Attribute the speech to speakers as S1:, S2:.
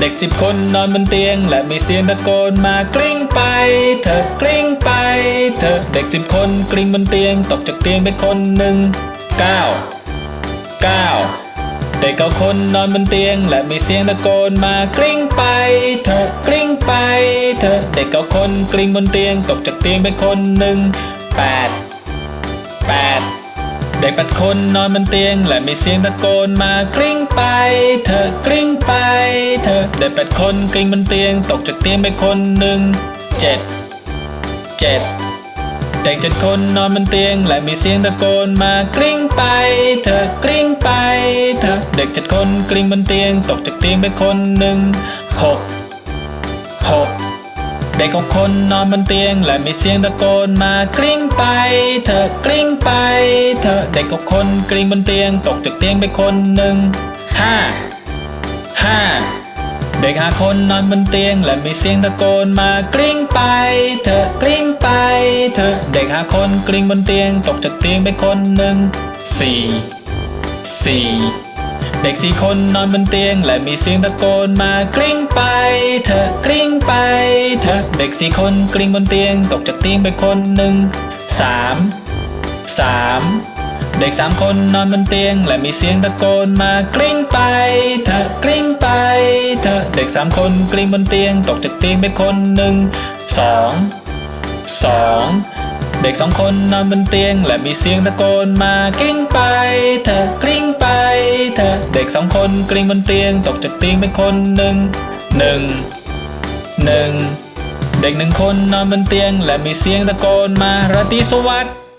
S1: เด็กสิบคนนอนบนเตียง และมีเสียงตะโกนมากลิ้งไปเถอกลิ้งไปเถอเด็กสิบคนกลิ้งบนเตียง ตกจากเตียงไปคนหนึ่งเก้าเก้าเด็กเก้าคนนอนบนเตียง และมีเสียงตะโกนมากลิ้งไปเถอกลิ้งไปเถอเด็กเก้าคนกลิ้งบนเตียง ตกจากเตียงไปคนหนึ่งแปดแปดเด็กแปดคนนอนบนเตียง และมีเสียงตะโกนมากลิ้งไปเถอกลิ้งไป เด็กแปดคนกลิ้งบนเตียง ตกจากเตียงไปคนหนึ่งเจ็ดเจ็ดเด็กเจ็ดคนนอนบนเตียง และมีเสียงตะโกนมากลิ้งไปเถอะกลิ้งไปเถอะเด็กเจ็ดคนกลิ้งบนเตียง ตกจากเตียงไปคนหนึ่งหกหกเด็กหกคนนอนบนเตียง และมีเสียงตะโกนมากลิ้งไปเถอะกลิ้งไปเถอะเด็กหกคนกลิ้งบนเตียง ตกจากเตียงไปคนหนึ่งห้าห้า เด็กห้าคนนอนบนเตียง และมีเสียงตะโกนมากลิ้งไปเถอะกลิ้งไปเถอะเด็กห้าคนกลิ้งบนเตียง ตกจากเตียงไปคนหนึ่งสี่สี่เด็กสี่คนนอนบนเตียง และมีเสียงตะโกนมากลิ้งไปเถอะกลิ้งไปเถอะเด็กสี่คนกลิ้งบนเตียง ตกจากเตียงไปคนหนึ่งสามสามเด็กสามคนนอนบนเตียง และมีเสียงตะโกนมากลิ้งไปเถอะกลิ้งไปเถอะเด็กสามคนกลิ้งบนเตียง ตกจากเตียงไปคนหนึ่งสองสองเด็กสองคนนอนบนเตียง และมีเสียงตะโกนมากลิ้งไปเถอะกลิ้งไปเถอะเด็กสองคนกลิ้งบนเตียง ตกจากเตียงไปคนหนึ่งหนึ่งหนึ่งเด็กหนึ่งคนนอนบนเตียง และมีเสียงตะโกนมาราตรีสวัสดิ์